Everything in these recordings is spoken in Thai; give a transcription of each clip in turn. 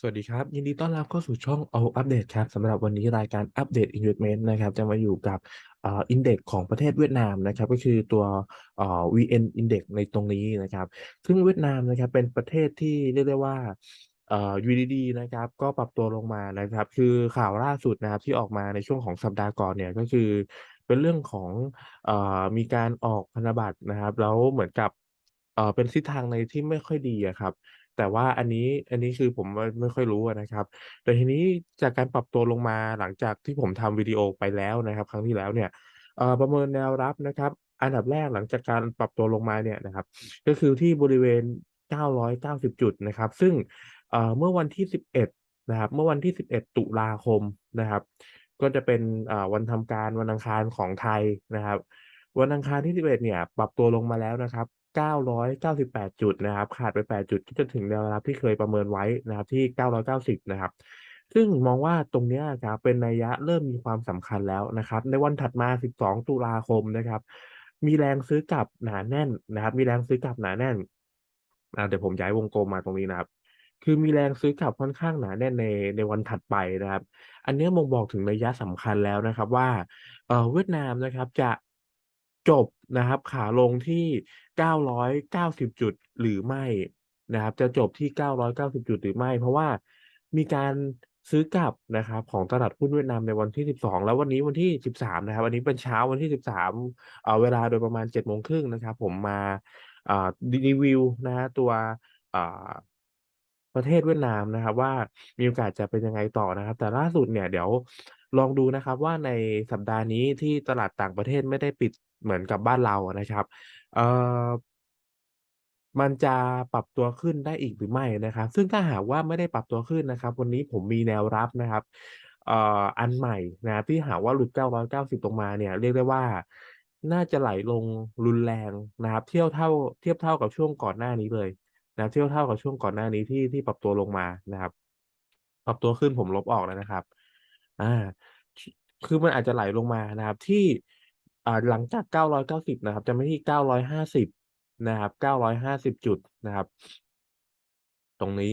สวัสดีครับ ยินดีต้อนรับเข้าสู่ช่อง All Update ครับสำหรับวันนี้รายการอัปเดต Investment นะครับจะมาอยู่กับอ่า Index ของประเทศเวียดนามนะครับก็คือตัวอ่า VN Index ในตรงนี้นะครับ ซึ่งเวียดนามนะครับเป็นประเทศที่เรียกได้ว่าอ่ออยู่ดีๆนะครับก็ปรับตัวลงมานะครับ คือข่าวล่าสุดนะครับที่ออกมาในช่วงของสัปดาห์ก่อนเนี่ยก็คือ เป็นเรื่องของอ่อมีการออกพันธบัตรนะครับแล้วเหมือนกับเอ่อเป็นทิศทางในที่ไม่ค่อยดีครับ แต่ว่าอันนี้ อันนี้คือผมไม่ไม่ค่อยรู้อะนะครับ แต่ทีนี้จากการปรับตัวลงมาหลังจากที่ผมทำวิดีโอไปแล้วนะครับ ครั้งที่แล้วเนี่ย เอ่อ ประเมินแนวรับนะครับ อันดับแรกหลังจากการปรับตัวลงมาเนี่ยนะครับ ก็คือที่บริเวณ 990 จุดนะครับ ซึ่ง เอ่อ เมื่อวันที่ 11 นะครับ เมื่อวันที่ 11 ตุลาคมนะครับ ก็จะเป็นอ่าวันทำการวันอังคารของไทยนะครับ วันอังคารที่ 11 เนี่ย ปรับตัวลงมาแล้วนะครับ 998 จุดนะครับ ขาดไป 8 จุดที่จะถึงแนวรับที่เคยประเมินไว้นะครับที่ 990 นะครับ ซึ่งมองว่าตรงนี้ครับเป็นนัยยะเริ่มมีความสำคัญแล้วนะครับ ในวันถัดมา 12 ตุลาคมนะครับ มีแรงซื้อกลับหนาแน่นนะครับ มีแรงซื้อกลับหนาแน่นเดี๋ยวผมย้ายวงกลมมาตรงนี้นะครับคือมีแรงซื้อกลับค่อนข้างหนาแน่นในในวันถัดไปนะครับ อันเนี้ยบ่งบอกถึงนัยะสำคัญแล้วนะครับว่าเวียดนามนะครับจะ จบนะครับขาลงที่ 990 จุดหรือไม่นะครับ จะจบที่ 990 จุดหรือไม่ เพราะว่ามีการซื้อกลับนะครับของตลาดหุ้นเวียดนามในวันที่ 12 แล้ววันนี้วันที่ 13 นะครับวันนี้เป็นเช้าวันที่ 13เอ่อเวลาโดยประมาณ7โมงครึ่งนะครับ ผมมาอ่ารีวิวนะครับตัวอ่าประเทศเวียดนามนะครับ ว่ามีโอกาสจะเป็นยังไงต่อนะครับ แต่ล่าสุดเนี่ยเดี๋ยว ลองดูนะครับว่าในสัปดาห์นี้ที่ตลาดต่างประเทศไม่ได้ปิดเหมือนกับบ้านเรานะครับ เอ่อมันจะปรับตัวขึ้นได้อีกหรือไม่นะครับ ซึ่งถ้าหากว่าไม่ได้ปรับตัวขึ้นนะครับ วันนี้ผมมีแนวรับนะครับเอ่ออันใหม่นะครับที่หาว่าหลุด 990 ตรงมาเนี่ยเรียกได้ว่าน่าจะไหลลงรุนแรงนะครับ เทียวเท่าเทียบเท่ากับช่วงก่อนหน้านี้เลยนะเทียบเท่ากับช่วงก่อนหน้านี้ที่ที่ปรับตัวลงมานะครับ ปรับตัวขึ้นผมลบออกแล้วนะครับ อ่า คือมันอาจจะไหลลงมานะครับ ที่อ่าหลังจาก 990 นะครับ จะไม่ที่ 950 นะครับ 950 จุดนะครับ ตรงนี้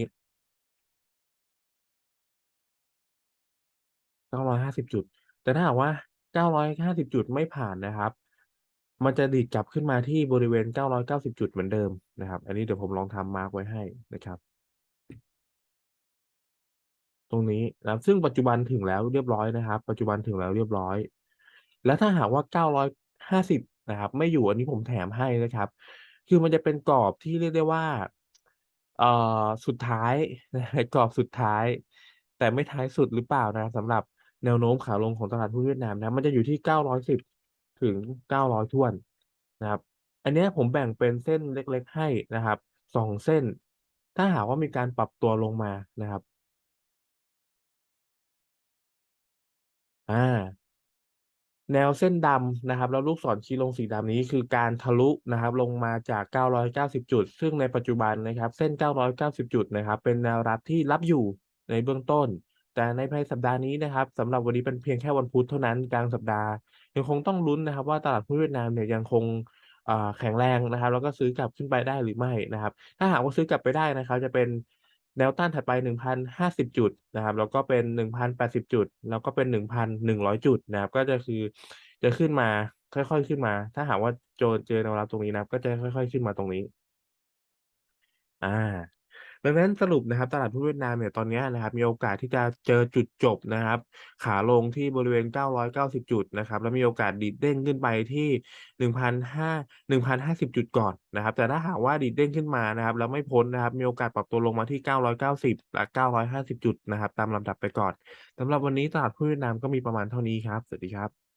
950 จุด แต่ถ้าหากว่า 950 จุดไม่ผ่านนะครับ มันจะดีดกลับขึ้นมาที่บริเวณ 990 จุดเหมือนเดิมนะครับ อันนี้เดี๋ยวผมลองทำมาร์กไว้ให้นะครับ ตรงนี้นะครับซึ่งปัจจุบันถึงแล้วเรียบร้อยนะครับ ปัจจุบันถึงแล้วเรียบร้อย แล้วถ้าหากว่า 950 นะครับ ไม่อยู่อันนี้ผมแถมให้นะครับ คือมันจะเป็นกรอบที่เรียกได้ว่าเอ่อสุดท้ายกรอบสุดท้าย แต่ไม่ท้ายสุดหรือเปล่านะสำหรับแนวโน้มขาลงของตลาดหุ้นเวียดนามนะมันจะอยู่ที่ 910 ถึง 900ถ้วนนะครับ อันนี้ผมแบ่งเป็นเส้นเล็กๆให้นะครับ2เส้น ถ้าหากว่ามีการปรับตัวลงมานะครับ อาแนวเส้นดำนะครับ แล้วลูกศรชี้ลงสีดำนี้คือการทะลุนะครับ ลงมาจาก 990 จุด ซึ่งในปัจจุบันนะครับ เส้น 990 จุดนะครับ เป็นแนวรับที่รับอยู่ในเบื้องต้น แต่ในภายสัปดาห์นี้นะครับสำหรับวันนี้เป็นเพียงแค่วันพุธเท่านั้นกลางสัปดาห์ ยังคงต้องลุ้นนะครับ ว่าตลาดหุ้นเวียดนามเนี่ยยังคงแข็งแรงนะครับ แล้วก็ซื้อกลับขึ้นไปได้หรือไม่นะครับ ถ้าหากว่าซื้อกลับไปได้นะครับ จะเป็น แนวต้านถัดไป 1,050 จุดนะครับ แล้วก็เป็น 1,080 จุด แล้วก็เป็น 1,100 จุดนะครับ ก็จะคือจะขึ้นมาค่อยๆขึ้นมา ถ้าหากว่าโจนเจอแนวรับตรงนี้นะครับ ก็จะค่อย ๆ ขึ้นมาตรงนี้ อ่า ดังนั้นสรุปนะครับตลาดหุ้นเวียดนามเนี่ยตอนนี้นะครับมีโอกาสที่จะเจอจุดจบนะครับขาลงที่บริเวณ 990 จุดนะครับแล้วมีโอกาสดีดเด้งขึ้นไปที่1,500 1,050 จุดก่อนนะครับแต่ถ้าหากว่าดีดเด้งขึ้นมานะครับแล้วไม่พ้นนะครับมีโอกาสปรับตัวลงมาที่ 990 และ 950 จุดนะครับตามลำดับไปก่อนสำหรับวันนี้ตลาดหุ้นเวียดนามก็มีประมาณเท่านี้ครับ สวัสดีครับ